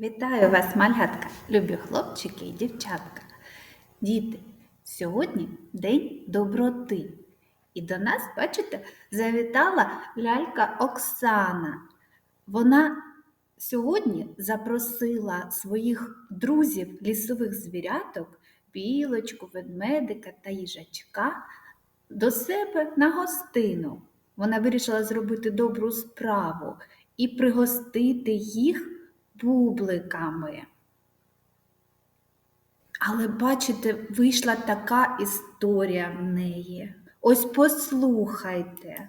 Вітаю вас, малятка, любі хлопчики і дівчатка. Діти, сьогодні День доброти. І до нас, бачите, завітала лялька Оксана. Вона сьогодні запросила своїх друзів лісових звіряток, білочку, ведмедика та їжачка до себе на гостину. Вона вирішила зробити добру справу і пригостити їх бубликами. Але бачите, вийшла така історія в неї. Ось послухайте.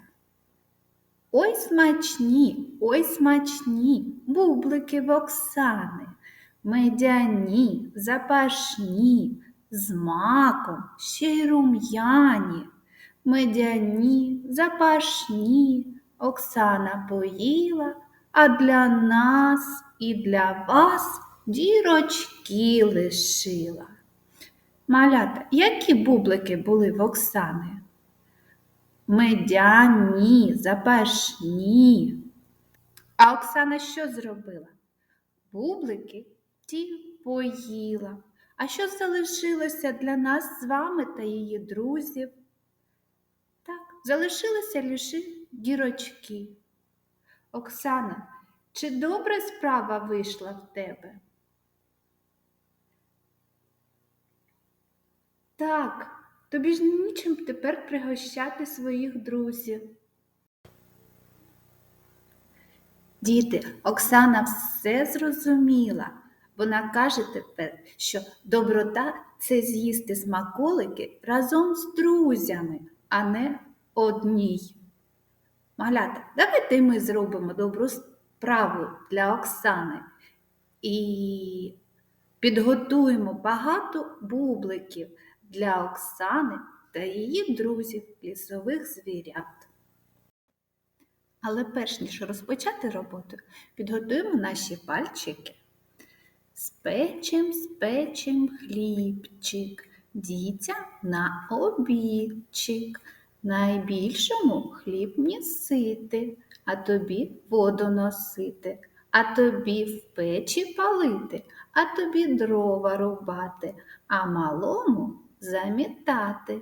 Ой смачні, ой смачні, бублики в Оксани, медяні, запашні, з маком, ще й рум'яні, медяні, запашні, Оксана поїла, а для нас і для вас дірочки лишила. Малята, які бублики були в Оксани? Медяні, запашні. А Оксана що зробила? Бублики ті поїла. А що залишилося для нас з вами та її друзів? Так, залишилися лише дірочки. Оксана, чи добра справа вийшла в тебе? Так, тобі ж нічим тепер пригощати своїх друзів. Діти, Оксана все зрозуміла. Вона каже тепер, що доброта це з'їсти смаколики разом з друзями, а не одній. Малята, давайте ми зробимо добру справу для Оксани і підготуємо багато бубликів для Оксани та її друзів лісових звірят. Але перш ніж розпочати роботу, підготуємо наші пальчики. Спечем, спечем хлібчик, дітя на обідчик. Найбільшому хліб місити, а тобі воду носити, а тобі в печі палити, а тобі дрова рубати, а малому замітати.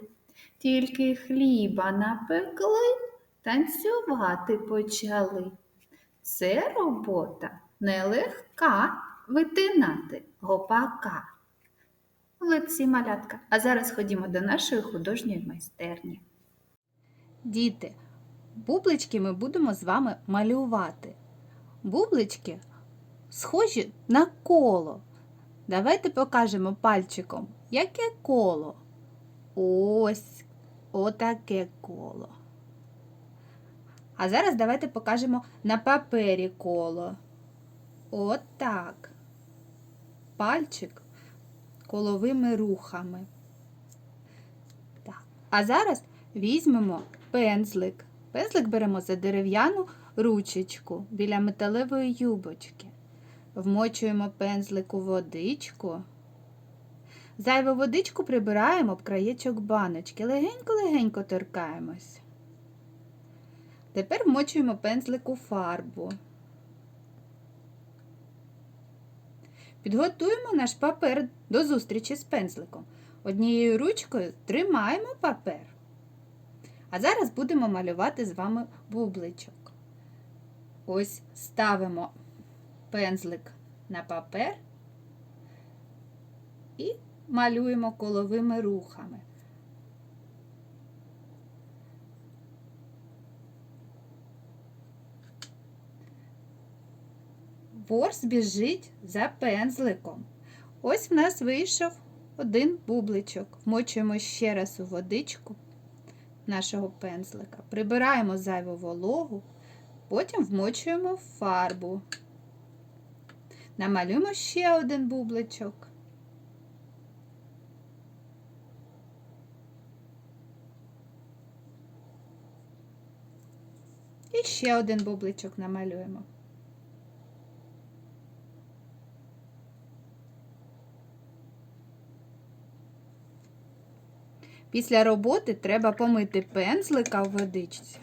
Тільки хліба напекли, танцювати почали. Це робота нелегка витинати гопака. Молодці малятка, а зараз ходімо до нашої художньої майстерні. Діти, бублички ми будемо з вами малювати. Бублички схожі на коло. Давайте покажемо пальчиком, яке коло. Ось отаке коло. А зараз давайте покажемо на папері коло. От так. Пальчик коловими рухами. Так. А зараз візьмемо пензлик. Пензлик беремо за дерев'яну ручечку біля металевої юбочки. Вмочуємо пензлик у водичку. Зайву водичку прибираємо об краєчок баночки. Легенько-легенько торкаємось. Тепер вмочуємо пензлик у фарбу. Підготуємо наш папер до зустрічі з пензликом. Однією ручкою тримаємо папер. А зараз будемо малювати з вами бубличок. Ось ставимо пензлик на папер і малюємо коловими рухами. Ворс біжить за пензликом. Ось в нас вийшов один бубличок. Вмочуємо ще раз у водичку нашого пензлика. Прибираємо зайву вологу, потім вмочуємо фарбу. Намалюємо ще один бубличок. І ще один бубличок намалюємо. Після роботи треба помити пензлика в водичці,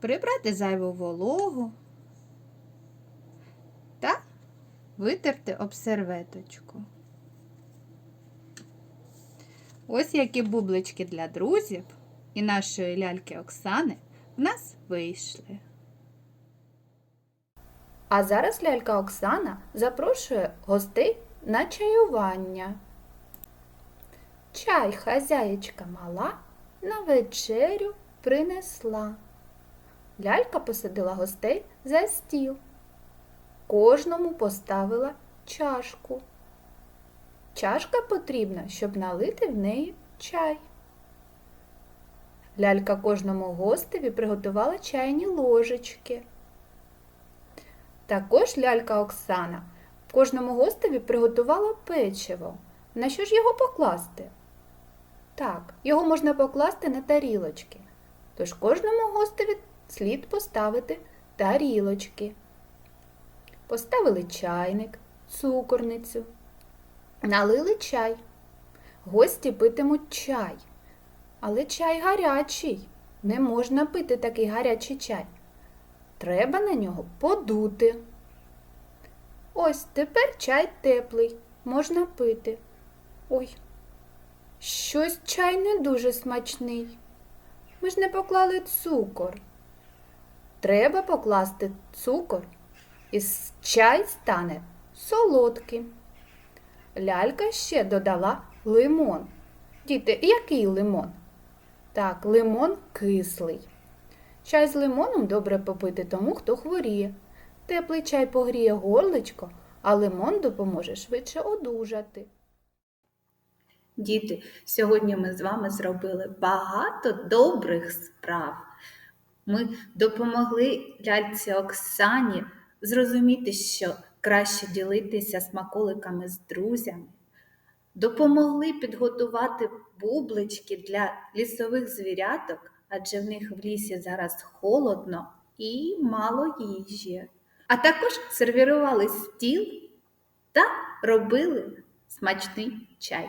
прибрати зайву вологу та витерти об серветочку. Ось які бублички для друзів і нашої ляльки Оксани в нас вийшли. А зараз лялька Оксана запрошує гостей на чаювання. Чай хазяєчка мала на вечерю принесла. Лялька посадила гостей за стіл. Кожному поставила чашку. Чашка потрібна, щоб налити в неї чай. Лялька кожному гостеві приготувала чайні ложечки. Також лялька Оксана кожному гостеві приготувала печиво. На що ж його покласти? Так, його можна покласти на тарілочки. Тож кожному гостеві слід поставити тарілочки. Поставили чайник, цукорницю, налили чай. Гості питимуть чай. Але чай гарячий. Не можна пити такий гарячий чай. Треба на нього подути. Ось тепер чай теплий, можна пити. Ой, щось чай не дуже смачний. Ми ж не поклали цукор. Треба покласти цукор, і чай стане солодким. Лялька ще додала лимон. Діти, який лимон? Так, лимон кислий. Чай з лимоном добре попити тому, хто хворіє. Теплий чай погріє горличко, а лимон допоможе швидше одужати. Діти, сьогодні ми з вами зробили багато добрих справ. Ми допомогли ляльці Оксані зрозуміти, що краще ділитися смаколиками з друзями. Допомогли підготувати бублички для лісових звіряток, адже в них в лісі зараз холодно і мало їжі. А також сервірували стіл та робили смачний чай.